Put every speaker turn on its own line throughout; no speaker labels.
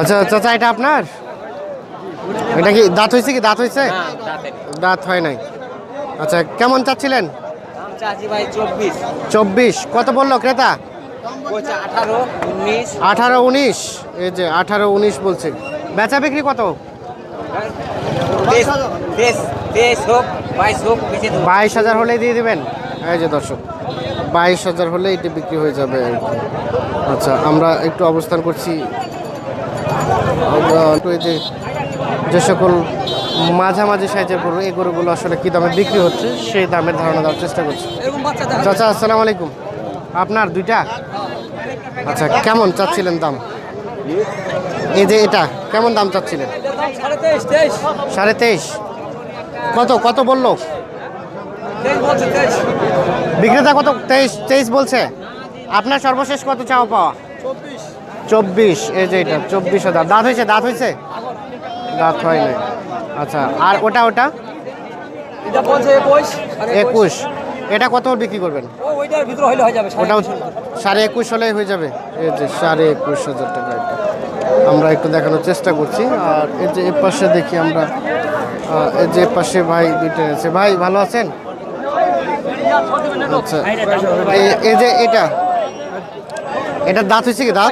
আচ্ছা চাচা এটা আপনার? এটা কি দাঁত হয়েছে কি? দাঁত হয়েছে? দাঁত হয় নাই। আচ্ছা কেমন চাচ্ছিলেন?
চব্বিশ।
কত বলল ক্রেতা?
আঠারো উনিশ।
এই যে আঠারো উনিশ বলছে। বেচা বিক্রি কত?
বাইশ
হাজার হলে দিয়ে দেবেন। এই যে দর্শক বাইশ হাজার হলে এটি বিক্রি হয়ে যাবে। আর কি আচ্ছা আমরা একটু অবস্থান করছি। যে যে সকল মাঝামাঝি সাইজের গরু এই গরুগুলো আসলে কী দামে বিক্রি হচ্ছে সেই দামের ধারণা দেওয়ার চেষ্টা করছি। চাচা আসসালামু আলাইকুম। আপনার দুইটা? আচ্ছা কেমন চাচ্ছিলেন দাম? এই যে এটা কেমন দাম চাচ্ছিলেন?
সাড়ে তেইশ
কত কত বলল? বিক্রেতা কত? তেইশ তেইশ বলছে। আপনার সর্বশেষ কত চাওয়া পাওয়া?
চব্বিশ।
এই যে এটা চব্বিশ হাজার দাঁত হয়েছে দাঁত হয়েছে? দাঁত হয় নাই। আচ্ছা আর ওটা ওটা?
এটা বলছে একুশ।
এটা কত বিক্রি করবেন? ওটাও সাড়ে একুশ হলেই হয়ে যাবে। এই যে সাড়ে একুশ হাজার টাকা এটা। আমরা একটু দেখানোর চেষ্টা করছি। আর এই যে এ পাশে দেখি আমরা। এই যে পাশে ভাই দুইটা আছে। ভাই ভালো আছেন? এই- যে এটা। এটা দাঁত হয়েছে কি, দাঁত?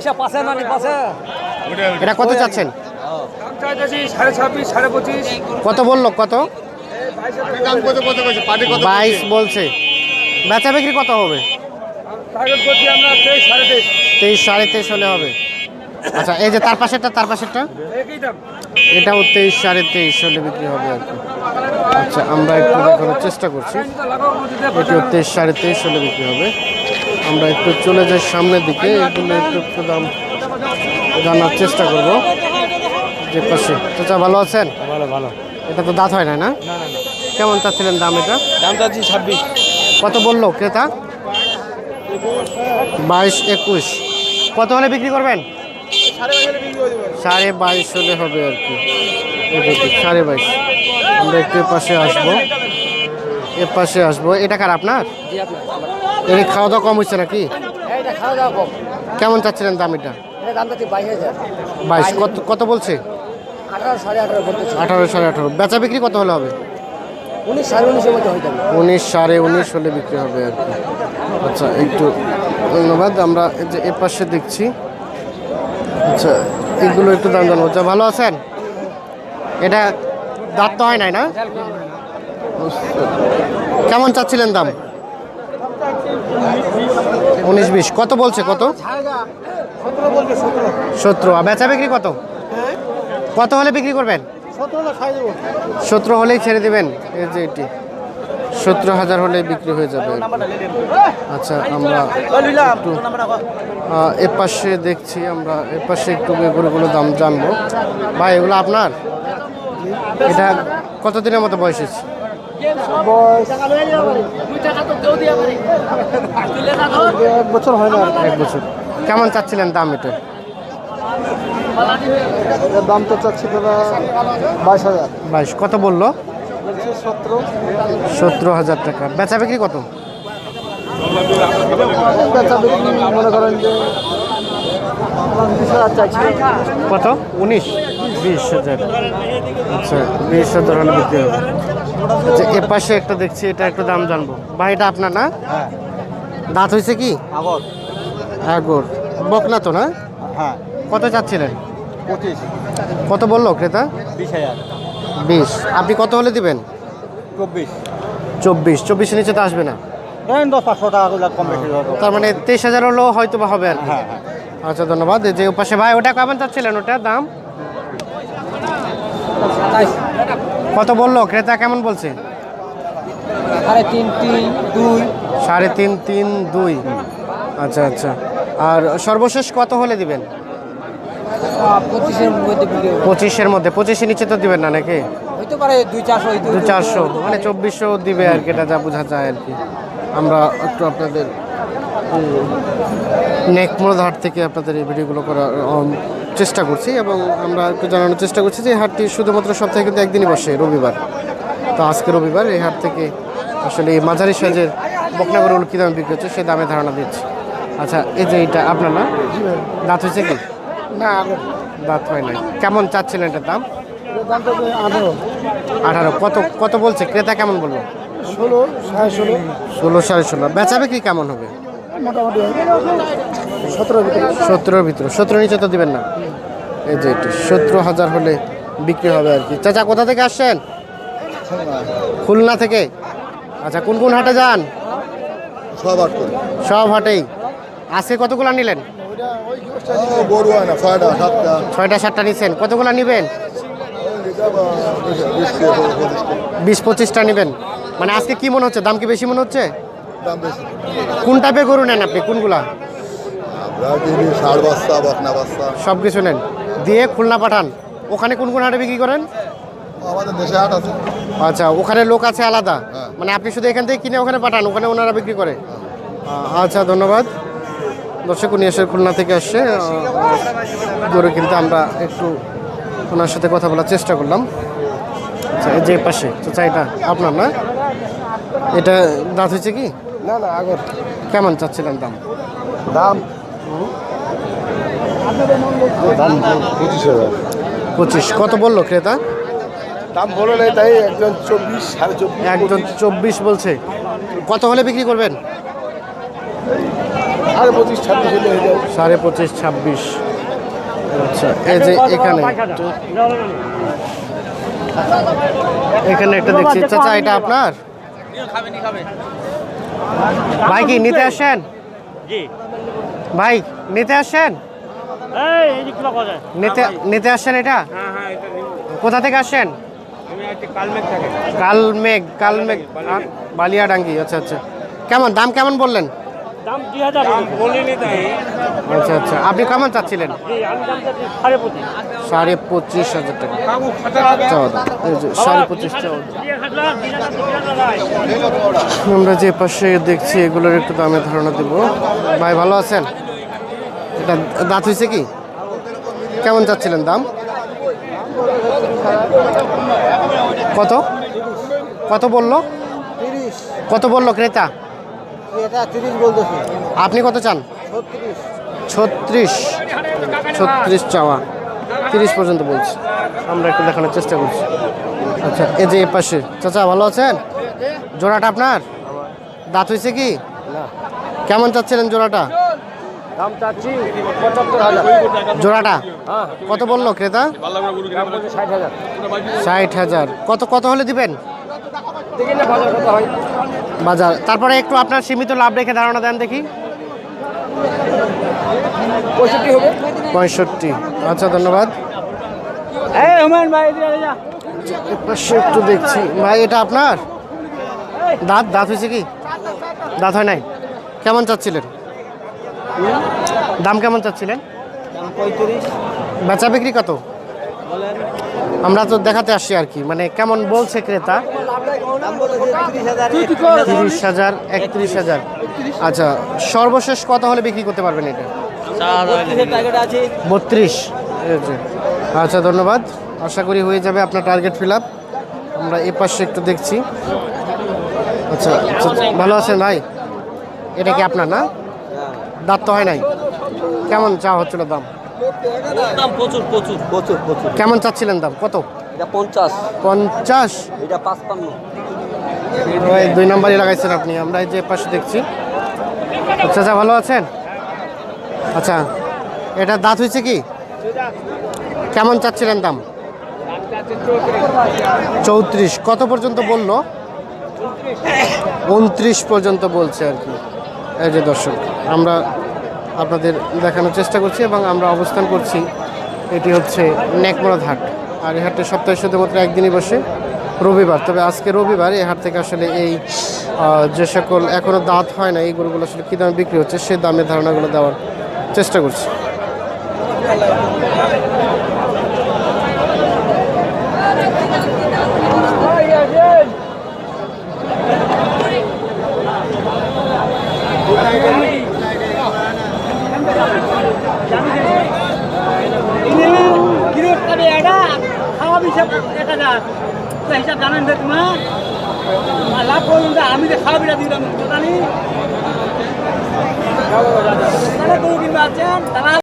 এটা কত চাচ্ছেন? কত বলল, কত? বাইশ বলছে। বেচা বিক্রি কত হবে?
তেইশ, সাড়ে তেইশ
হলে হবে। আচ্ছা এই যে তার পাশেরটা তার পাশেরটা? এটাও তেইশ, সাড়ে তেইশ হলে বিক্রি হবে আর কি। আচ্ছা আমরা একটু দেখানোর চেষ্টা করছি। এটিও তেইশ সাড়ে তেইশ হলে বিক্রি হবে। আমরা একটু চলে যাই সামনের দিকে এগুলো একটু একটু দাম জানার চেষ্টা করব। যে পাশে। চাচা ভালো আছেন?
ভালো ভালো।
এটা তো দাঁত হয় না? না কেমন চাচ্ছিলেন দাম এটা?
দাম চাচ্ছি ছাব্বিশ।
কত বলল ক্রেতা? বাইশ একুশ। কত হলে বিক্রি করবেন? সাড়ে বাইশ হলে হবে আর কি। সাড়ে বাইশ। আমরা একটু এ পাশে আসব। এ পাশে আসব। এটা কার আপনার? এর খাওয়া দাওয়া কম হচ্ছে নাকি? কেমন চাচ্ছিলেন দাম এটা
এটা বাইশ।
কত কত বলছে?
আঠারো সাড়ে আঠারো।
বেচা বিক্রি কত হলে হবে?
উনিশ সাড়ে
উনিশ হলে বিক্রি হবে আর কি। আচ্ছা একটু ধন্যবাদ। আমরা যে এ পাশে দেখছি। আচ্ছা এগুলো একটু দাম জানব। আচ্ছা ভালো আছেন? এটা দাঁত তো হয় নাই না? কেমন চাচ্ছিলেন দাম? উনিশ বিশ। কত বলছে কত?
সতেরো।
বেচা বিক্রি কত? কত হলে বিক্রি করবেন?
সতেরো
হলেই ছেড়ে দেবেন। এই যে এটি। সতেরো হাজার হলে বিক্রি হয়ে যাবে। আচ্ছা আমরা একটু আহ, এ পাশে দেখছি আমরা এ পাশে একটু এগুলোগুলো দাম জানব। ভাই এগুলো আপনার? এটা কতদিনের মতো বয়স হয়েছে?
এক বছর হয় না
এক বছর। কেমন চাচ্ছিলেন দাম এটা?
দাম তো চাচ্ছি তোরা বাইশ হাজার।
বাইশ কত বলল?
সতেরো।
সতেরো হাজার টাকা। বেচা বিক্রি কত?
বেচা বিক্রি মনে করেন যে
কত? উনিশ। বিশ হাজার আচ্ছা বিশ হাজার হলে বিক্রি হবে। আচ্ছা এ পাশে একটা দেখছি এটা একটু দাম জানব। ভাই এটা আপনার না?
হ্যাঁ।
দাঁত হয়েছে কি?
আগর।
বকনা তো না?
হ্যাঁ।
কত চাচ্ছিলেন?
পঁচিশ।
কত বলল ক্রেতা?
বিশ হাজার।
বিশ। আপনি কত হলে দিবেন?
চব্বিশ।
চব্বিশ। চব্বিশের নিচে তো আসবে না? তার মানে তেইশ হাজার হলেও হয়তো বা হবে আর
হ্যাঁ হ্যাঁ।
আচ্ছা ধন্যবাদ। যে পাশে ভাই ওটা কেমন চাচ্ছিলেন ওটার দাম? কত বলল? ক্রেতা কেমন বলছে?
সাড়ে তিন তিন দুই।
সাড়ে তিন তিন দুই। আচ্ছা আচ্ছা। আর সর্বশেষ কত হলে দিবেন?
পঁচিশের মধ্যে
পঁচিশের নিচে তো দিবেন না নাকি? দু চারশো। মানে চব্বিশশো দিবে আর কি এটা যা বোঝা যায় আর কি। আমরা একটু আপনাদের নেকমোড় হাট থেকে আপনাদের এই ভিডিওগুলো উম, চেষ্টা করছি এবং আমরা একটু জানানোর চেষ্টা করছি যে এই হাটটি শুধুমাত্র সপ্তাহে কিন্তু একদিনই বসে রবিবার। তো আজকে রবিবার এই হাট থেকে আসলে এই মাঝারি সাইজের বকনাগরগুলো কী দামে বিক্রি হচ্ছে সে দামে ধারণা দিচ্ছি। আচ্ছা এই যে এটা আপনার না? দাঁত হয়েছে কি?
না
দাঁত। হয় নাই। কেমন চাচ্ছিলেন এটার দাম?
আঠারো।
আঠারো। কত কত বলছে? ক্রেতা কেমন বলল?
ষোলো সাড়ে ষোলো।
ষোলো সাড়ে ষোলো। বেচা বিক্রি কেমন হবে?
মোটামুটি ভিতরে?
সতেরোর ভিতরে। সতেরো নিচে তো দিবেন না। এই যে এটি সতেরো হাজার হলে বিক্রি হবে আর কি। চাচা কোথা থেকে আসছেন? খুলনা থেকে? আচ্ছা কোন কোন হাটে যান?
সব করে।
সব হাটেই। আজকে কতগুলো নিলেন?
ছয়টা সাতটা
নিছেন। কতগুলো নিবেন?
বিশ
পঁচিশটা নেবেন। মানে আজকে কি মনে হচ্ছে? দাম কি বেশি মনে হচ্ছে? কোন টাইপের গরু নেন আপনি? কোনগুলা?
ষাট বস্তা বকনা বস্তা
সব কিছু নেন। দিয়ে খুলনা পাঠান। ওখানে কোন কোন হাটে বিক্রি করেন?
আমাদের দেশে হাট আছে।
আচ্ছা ওখানে লোক আছে আলাদা।
হ্যাঁ।
মানে আপনি শুধু এখান থেকে কিনে ওখানে পাঠান ওখানে ওনারা বিক্রি করে। আচ্ছা ধন্যবাদ। দর্শক উনি এসে খুলনা থেকে আসছে। গরু কিন্তু আমরা একটু ওনার সাথে কথা বলার চেষ্টা করলাম। আচ্ছা এই যে পাশে চাচা এটা আপনার না? এটা দাঁত হয়েছে কি?
না না আগের।
কেমন চাচ্ছিলেন দাম?
দাম পঁচিশ হাজার।
পঁচিশ কত বলল ক্রেতা?
দাম বলে নেই তাই একজন চব্বিশ সাড়ে চব্বিশ
একজন চব্বিশ বলছে। কত হলে বিক্রি করবেন?
সাড়ে পঁচিশ ছাব্বিশ হলে হয়ে যাবে।
সাড়ে পঁচিশ ছাব্বিশ। আচ্ছা এই যে এখানে। এখানে একটা দেখছি। চাচা এটা আপনার? ভাই কি নিতে আসেন?
জি।
ভাই নিতে আসেন?
এই এই যে কিলো কথা
নিতে নিতে আসছেন এটা?
হ্যাঁ হ্যাঁ
কোথা থেকে আসছেন
আমি আজকে কালমেঘ থাকে।
কালমেঘ কালমেঘ বালিয়াডাঙ্গি আচ্ছা আচ্ছা। কেমন দাম কেমন বললেন? আচ্ছা আচ্ছা। আপনি কেমন চাচ্ছিলেন?
সাড়ে পঁচিশ।
হাজার টাকা। যে সাড়ে পঁচিশ আমরা যে পাশে দেখছি এগুলোর একটু দামে ধারণা দেব। ভাই ভালো আছেন? এটা দাঁত হয়েছে কি? কেমন চাচ্ছিলেন দাম? কত? কত বলল? কত বলল ক্রেতা? আপনি কত চান?
ছত্রিশ।
ছত্রিশ। ছত্রিশ চাওয়া। তিরিশ পর্যন্ত বলছি। আমরা একটু দেখানোর চেষ্টা করছি। আচ্ছা এই যে এ পাশে। চাচা ভালো আছেন? জোড়াটা আপনার? দাঁত হয়েছে কি? কেমন চাচ্ছিলেন জোড়াটা?
দাম চাচ্ছি পঁচাত্তর হাজার।
জোড়াটা?
হ্যাঁ।
কত বলল ক্রেতা?
ষাট হাজার।
ষাট হাজার কত কত হলে দিবেন?
দেখি না বাজার। কত হয়
বাজার তারপরে একটু আপনার সীমিত লাভ রেখে ধারণা দেন দেখি।
পঁয়ষট্টি হবে।
পঁয়ষট্টি। আচ্ছা ধন্যবাদ। একটু দেখছি। ভাই এটা আপনার? দাঁত দাঁত হয়েছে কি? দাঁত হয় নাই? কেমন চাচ্ছিলেন? দাম কেমন চাচ্ছিলেন? বেচা বিক্রি কত? আমরা তো দেখাতে আসছি আর কি। মানে কেমন বলছে ক্রেতা?
তিরিশ হাজার
একত্রিশ হাজার আচ্ছা সর্বশেষ কত হলে বিক্রি করতে পারবেন এটা?
টার্গেট আছে।
বত্রিশ। আচ্ছা ধন্যবাদ। আশা করি হয়ে যাবে আপনার টার্গেট ফিল আপ আমরা এ পাশে একটু দেখছি। আচ্ছা আচ্ছা, ভালো আছেন ভাই? এটা কি আপনার না? দাঁত তো হয় নাই। কেমন চা হচ্ছিল দাম?
দাম প্রচুর প্রচুর। প্রচুর প্রচুর।
কেমন চাচ্ছিলেন দাম? কত?
এটা পঞ্চাশ।
পঞ্চাশ?
এটা পাঁচপান্ন।
ওই দুই নম্বরই লাগাইছেন আপনি। আমরা এই যে পাশে দেখছি। আচ্ছা আচ্ছা ভালো আছেন? আচ্ছা এটা দাঁত হয়েছে কি? কেমন চাচ্ছিলেন দাম? চৌত্রিশ। কত পর্যন্ত বলল? উনত্রিশ পর্যন্ত বলছে আর কি। এই যে দর্শক, আমরা আপনাদের দেখানোর চেষ্টা করছি এবং আমরা অবস্থান করছি। এটি হচ্ছে নেকমরাদ হাট আর এই হাটটা সপ্তাহে শুধুমাত্র একদিনই বসে, রবিবার। তবে আজকে রবিবার এই হাট থেকে আসলে এই যে সকল এখনও দাঁত হয় না, এই গরুগুলো আসলে কী দামে বিক্রি হচ্ছে, সে দামের ধারণাগুলো দেওয়ার চেষ্টা করছি
কিলো খাবে এটা খাওয়া হিসাব জানেন তো তোমার লাভ করুন আমি যে খাওয়াবিটা দিলাম জানি
তাহলে গরু কিনবে আছেন তারা